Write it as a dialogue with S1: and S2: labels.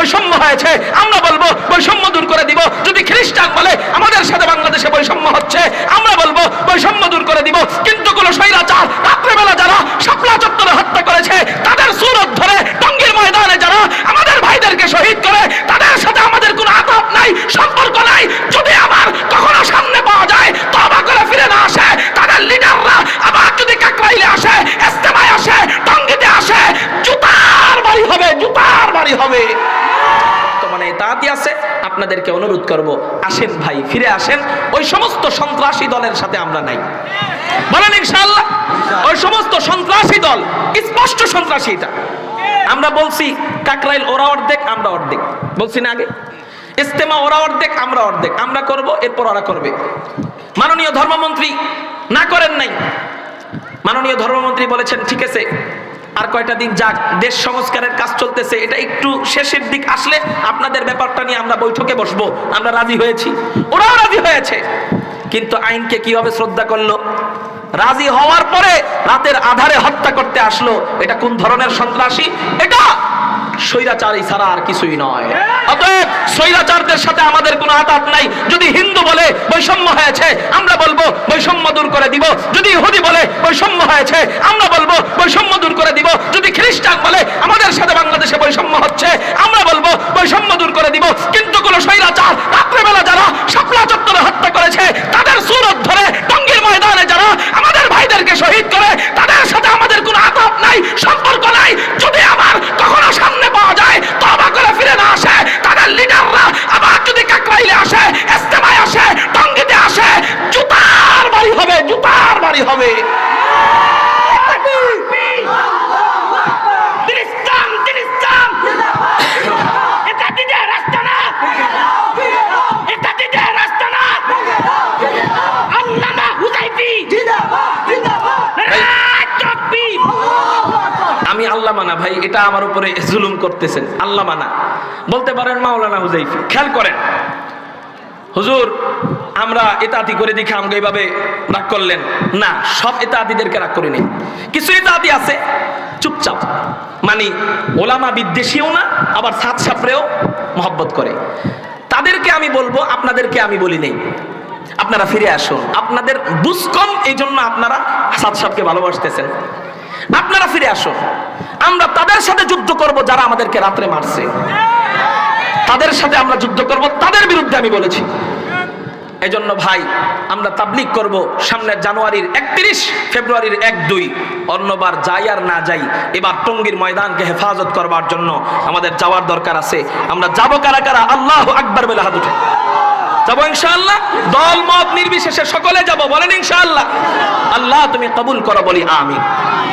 S1: বৈষম্য হয়েছে, আমরা বলব বৈষম্য দূর করে দিব। যদি খ্রিস্টান বলে আমাদের সাথে বাংলাদেশে বৈষম্য হচ্ছে, আমরা বলব বৈষম্য দূর করে দিব। কিন্তু কোন স্বৈরাচার, রাত্রেবেলা যারা শাপলা চত্বরে হত্যা করেছে, তাদের সুরত ধরে টঙ্গীর ময়দানে যারা আমাদের ভাইদেরকে শহীদ করে, তাদের সাথে আমাদের কোনো আঘাত নাই, সম্পর্ক নাই। যদি আবার কখনো সামনে পাওয়া যায় তবা করে ফিরে না আসে, তাদের লিডাররা আবার যদি কাকরাইলে আসে ইস্তেমায় আসে, টঙ্গিতে আসে, জুতার বাড়ি হবে, জুতার বাড়ি হবে। বর্তমানে আছে, আপনাদেরকে অনুরোধ করব, আসেন ভাই, ফিরে আসেন। ওই সমস্ত সন্ত্রাসী দলের সাথে আমরা নাই। বলেন ইনশাআল্লাহ, ওই সমস্ত সন্ত্রাসী দল, স্পষ্ট সন্ত্রাসী এটা। আমরা বলছি, কাকরাইল ওরা অর্ধেক, আমরা অর্ধেক। বলছি না আগে। ইস্তেমা ওরা অর্ধেক, আমরা অর্ধেক। আমরা করব, এরপর ওরা করবে। মাননীয় ধর্মমন্ত্রী না করেন নাই। মাননীয় ধর্মমন্ত্রী বলেছেন, ঠিক আছে আর কয়টা দিন যাক, দেশ সংস্কারের কাজ চলতেছে, এটা একটু শেষের দিক আসলে আপনাদের ব্যাপারটা নিয়ে আমরা বৈঠকে বসবো, আমরা রাজি হয়েছি। ওরাও রাজি হয়েছে। কিন্তু আইনকে কীভাবে শ্রদ্ধা করল? রাজি হওয়ার পরে রাতের আধারে হত্যা করতে আসলো, এটা কোন ধরনের সন্ত্রাসী? এটা স্বৈরাচারী ছাড়া আর কিছুই নয়। অতএব স্বৈরাচারদের সাথে আমাদের কোনো আতাত নাই। যদি হিন্দু বলে বৈষম্য হয়েছে আমরা বলব বৈষম্য দূর করে দিব। যদি ইহুদি বলে বৈষম্য হয়েছে আমরা বলব বৈষম্য দূর করে দিব। যদি খ্রিস্টান বলে আমাদের সাথে বাংলাদেশে বৈষম্য
S2: তাকবীর
S1: আমি আল্লাহ মানা ভাই, এটা আমার উপরে জুলুম করতেছেন। আল্লাহ মানা বলতে পারেন মাওলানা হুজাইফি খেয়াল করেন। হুজুর, আমরা এতাতি করে দেখে আমাকে এইভাবে রাগ করলেন। না, সব এতাতিদেরকে রাগ করি নেই কিছু এতাতি আছে, চুপচাপ। মানে ওলামা বিদ্বেষীও না, আবার সাত সাপড়েও মহব্বত করে। তাদেরকে আমি বলব, আপনাদেরকে আমি বলি নেই। আপনারা ফিরে আসুন। আপনাদের বুঝ কম এই জন্য আপনারা সাত সাপকে ভালোবাসতেছেন। আপনারা ফিরে আসুন। আমরা তাদের সাথে যুদ্ধ করব যারা আমাদেরকে রাত্রে মারছে। তাদের সাথে আমরা যুদ্ধ করব, তাদের বিরুদ্ধে আমি বলেছি। এই জন্য ভাই, আমরা তাবলিক করব সামনের জানুয়ারির একত্রিশ, ফেব্রুয়ারির এক দুই। অন্যবার যাই আর না যাই, এবার টঙ্গীর ময়দানকে হেফাজত করবার জন্য আমাদের যাওয়ার দরকার আছে। আমরা যাব কারা কারা? আল্লাহ আকবর বলে হাত উঠে। যাব ইনশাআল্লাহ? দল মত নির্বিশেষে সকলে যাব, বলেন ইনশাআল্লাহ। আল্লাহ তুমি কবুল করো বলি আমি